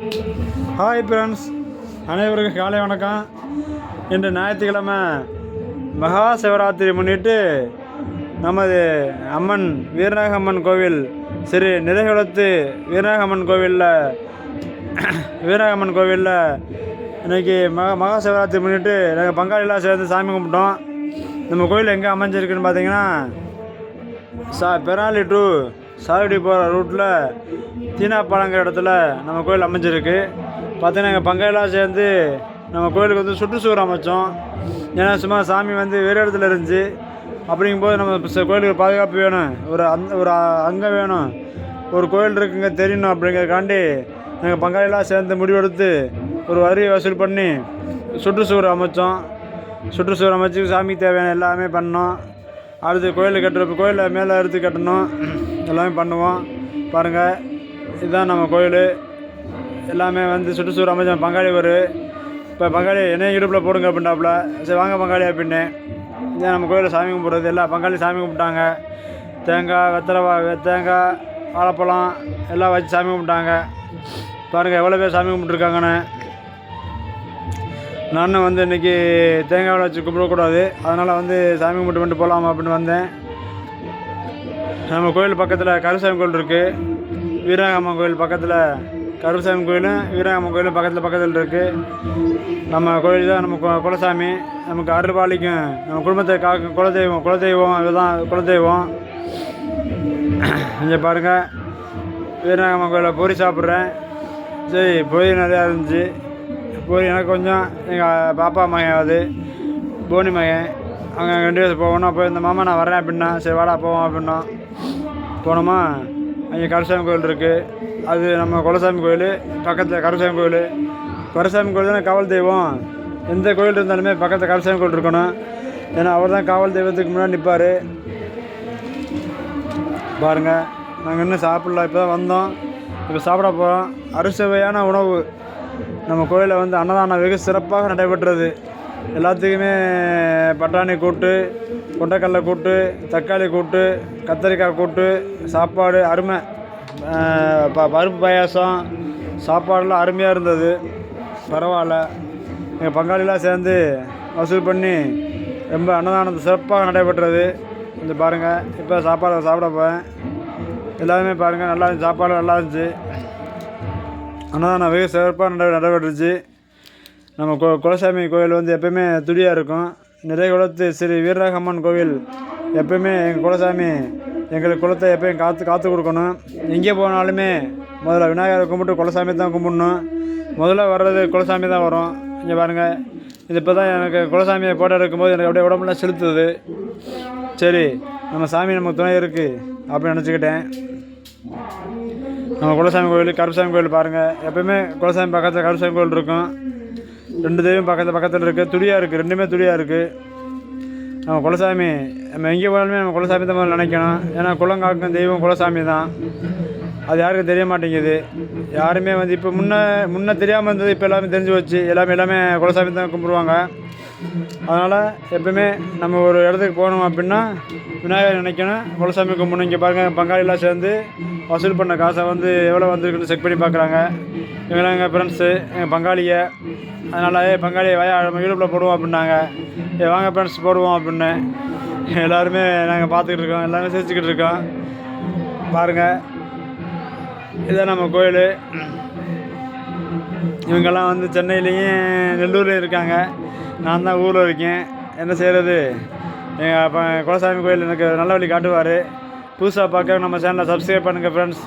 Hi friends அனைவருக்கும் காலை வணக்கம். இன்று ஞாயிற்றுக்கிழமை மகா சிவராத்திரி முன்னிட்டு நமது அம்மன் வீரநாக அம்மன் கோவில் ஸ்ரீ நிறைகுளத்து வீரநாக அம்மன் கோவிலில் வீரநாக அம்மன் கோவிலில் இன்றைக்கி மகா மகா சிவராத்திரி முன்னிட்டு நாங்கள் பங்காளிலாம் சேர்ந்து சாமி கும்பிட்டோம். நம்ம கோயில் எங்கே அமைஞ்சிருக்குன்னு பார்த்தீங்கன்னா சா பெராலி டூ சாவடி போகிற ரூட்டில் தீனா தீனாப்பாலங்கிற இடத்துல நம்ம கோயில் அமைஞ்சிருக்கு. பார்த்தீங்கன்னா எங்கள் பங்கையெல்லாம் சேர்ந்து நம்ம கோயிலுக்கு வந்து சுற்றுச்சுவர் அமைச்சோம். ஏன்னா சும்மா சாமி வந்து வேறு இடத்துல இருந்துச்சு அப்படிங்கும்போது நம்ம கோயிலுக்கு பாதுகாப்பு வேணும். ஒரு அந் ஒரு அங்கே வேணும். ஒரு கோயில் இருக்குங்க தெரியணும் அப்படிங்கிறதுக்காண்டி நாங்கள் பங்காளிலாம் சேர்ந்து முடிவெடுத்து ஒரு வரி வசூல் பண்ணி சுற்றுச்சுவர் அமைச்சோம். சுற்றுச்சுவர் அமைச்சு சாமிக்கு தேவையான எல்லாமே பண்ணோம். அடுத்து கோயில் கட்டுறப்ப கோயிலில் மேலே அறுத்து கட்டணும். எல்லாமே பண்ணுவோம். பாருங்கள் இதுதான் நம்ம கோயில். எல்லாமே வந்து சுற்றுச்சூழல் அமைச்சர் பங்காளி ஒரு இப்போ பங்காளி என்னையும் இடுப்பில் போடுங்க அப்படின்டாப்புல சரி வாங்க பங்காளி அப்படின்னு. இதான் நம்ம கோயிலில் சாமி கும்பிட்றது எல்லா பங்காளி சாமி கும்பிட்டாங்க. தேங்காய் வெத்தலை வா வெ- தேங்காய் வாழைப்பழம் எல்லாம் வச்சு சாமி கும்பிட்டாங்க. பாருங்கள் எவ்வளோ பேர் சாமி கும்பிட்ருக்காங்கன்னு நானும் வந்து இன்றைக்கி தேங்காய் வச்சு கும்பிடக்கூடாது. அதனால் வந்து சாமி கும்பிட்டு மட்டும் போகலாம் அப்படின்னு வந்தேன். நம்ம கோயில் பக்கத்தில் கருசாமி கோயில் இருக்குது வீரகாமன் கோயில் பக்கத்தில் கருசாமி கோயிலும் வீரகாமன் கோயிலும் பக்கத்தில் பக்கத்தில் இருக்குது நம்ம கோயில் தான் நம்ம கு- குலசாமி. நமக்கு அருள்பாளிக்கும் நம்ம குடும்பத்தை காக்கும் குலதெய்வம் குலதெய்வம் இதுதான் குலதெய்வம். இங்கே பாருங்கள் வீரநாகம்மன் கோயிலில் பூரி சாப்பிட்றேன். சரி பூரி நிறையா இருந்துச்சு. பூரி எனக்கு கொஞ்சம் எங்கள் பாப்பா மகன் அது போனி மகன். அவங்க ரெண்டு பேரும் போகணும். போய் இந்த மாமா நான் வரேன் அப்படின்னா சரி வாடா போவோம் அப்படின்னா. போனோமா? அங்கே கருசாமி கோயில் இருக்குது அது நம்ம குலசாமி கோயில் பக்கத்தில் கருசாமி கோயில். கருசாமி கோயில் தானே காவல் தெய்வம்? எந்த கோயில் இருந்தாலுமே பக்கத்தில் கருசாமி கோயில் இருக்கணும். ஏன்னா அவர் தான் காவல் தெய்வத்துக்கு முன்னாடி நிற்பார் பாருங்கள் நாங்கள் இன்னும் சாப்பிடல இப்போ தான் வந்தோம். இப்போ சாப்பிட போகிறோம் அறுசுவையான உணவு. நம்ம கோயிலில் வந்து அன்னதானம் வெகு சிறப்பாக நடைபெற்றது. எல்லாத்துக்குமே பட்டாணி கூட்டு கொண்டைக்கடலை கூட்டு தக்காளி கூட்டு கத்தரிக்காய் கூட்டு சாப்பாடு அருமை. ப பருப்பு பாயாசம் சாப்பாடெல்லாம் அருமையாக இருந்தது. பரவாயில்ல. எங்கள் பங்காளிலாம் சேர்ந்து வசூல் பண்ணி ரொம்ப அன்னதானம் சிறப்பாக நடைபெற்றது. இந்த பாருங்கள் இப்போ சாப்பாடு சாப்பிட போகிறேன் எல்லாருமே பாருங்கள் நல்லா இருந்துச்சு. சாப்பாடு நல்லா இருந்துச்சு. அன்னதானம் வெகு சிறப்பாக நட நடைபெற்றுச்சு. நம்ம கோ குலசாமி கோயில் வந்து எப்பயுமே துடியாக இருக்கும். நிறைகுளத்து ஸ்ரீ வீரராகம்மன் கோவில். எப்பயுமே எங்கள் குலசாமி எங்களுக்கு குலத்தை எப்பயும் காத்து காத்து கொடுக்கணும். எங்கே போனாலுமே முதல்ல விநாயகரை கும்பிட்டு குலசாமி தான் கும்பிடணும். முதல்ல வர்றது குலசாமி தான் வரும். இங்கே பாருங்கள் இது இப்போ தான் எனக்கு குலசாமியை ஃபோட்டோ எடுக்கும்போது எனக்கு அப்படியே உடம்புலாம் செலுத்துது. சரி நம்ம சாமி நமக்கு துணை இருக்குது அப்படின்னு நினச்சிக்கிட்டேன். நம்ம குலசாமி கோயில் கருப்பசாமி கோயில் பாருங்கள் எப்பயுமே குலசாமி பக்கத்தில் கருப்பசாமி கோயில் இருக்கும். ரெண்டு தெய்வம் பக்கத்தில் பக்கத்தில் இருக்குது துடியாக இருக்குது ரெண்டுமே துடியாக இருக்குது நம்ம குலசாமி நம்ம எங்கே போனாலுமே நம்ம குலசாமி தான் நினைக்கணும். ஏன்னா குலங்காக்கும் தெய்வம் குலசாமி தான் அது யாருக்கும் தெரிய மாட்டேங்குது. யாருமே வந்து இப்போ முன்னே முன்னே தெரியாமல் இருந்தது இப்போ எல்லாமே தெரிஞ்சு வச்சு எல்லாமே எல்லாமே குலசாமி தான் கும்பிடுவாங்க. அதனால் எப்பவுமே நம்ம ஒரு இடத்துக்கு போகணும் அப்படின்னா விநாயகர் நினைக்கணும். குலசாமி கும்பிடணும். இங்கே பாருங்கள் பங்காளிலாம் சேர்ந்து வசூல் பண்ண காசை வந்து எவ்வளோ வந்திருக்குன்னு செக் பண்ணி பார்க்குறாங்க இவங்களாம் எங்கள் ஃப்ரெண்ட்ஸு எங்கள் பங்காளியை அதனால் ஏ பங்காளி வயா நம்ம யூடியூப்பில் போடுவோம் அப்படின்னாங்க. வாங்க ஃப்ரெண்ட்ஸ் போடுவோம் அப்படின்னு. எல்லாருமே நாங்கள் பார்த்துக்கிட்டு இருக்கோம். எல்லாமே சிரிச்சுக்கிட்டு இருக்கோம். பாருங்கள் இதான் நம்ம கோயில். இவங்கெல்லாம் வந்து சென்னையிலையும் நெல்லூர்லையும் இருக்காங்க. நான் தான் ஊரில் இருக்கேன். என்ன செய்கிறது எங்கள் அப்போ குலசாமி கோயில் எனக்கு நல்ல வழி காட்டுவார். புதுசாக பார்க்க நம்ம சேனலை சப்ஸ்கிரைப் பண்ணுங்கள் ஃப்ரெண்ட்ஸ்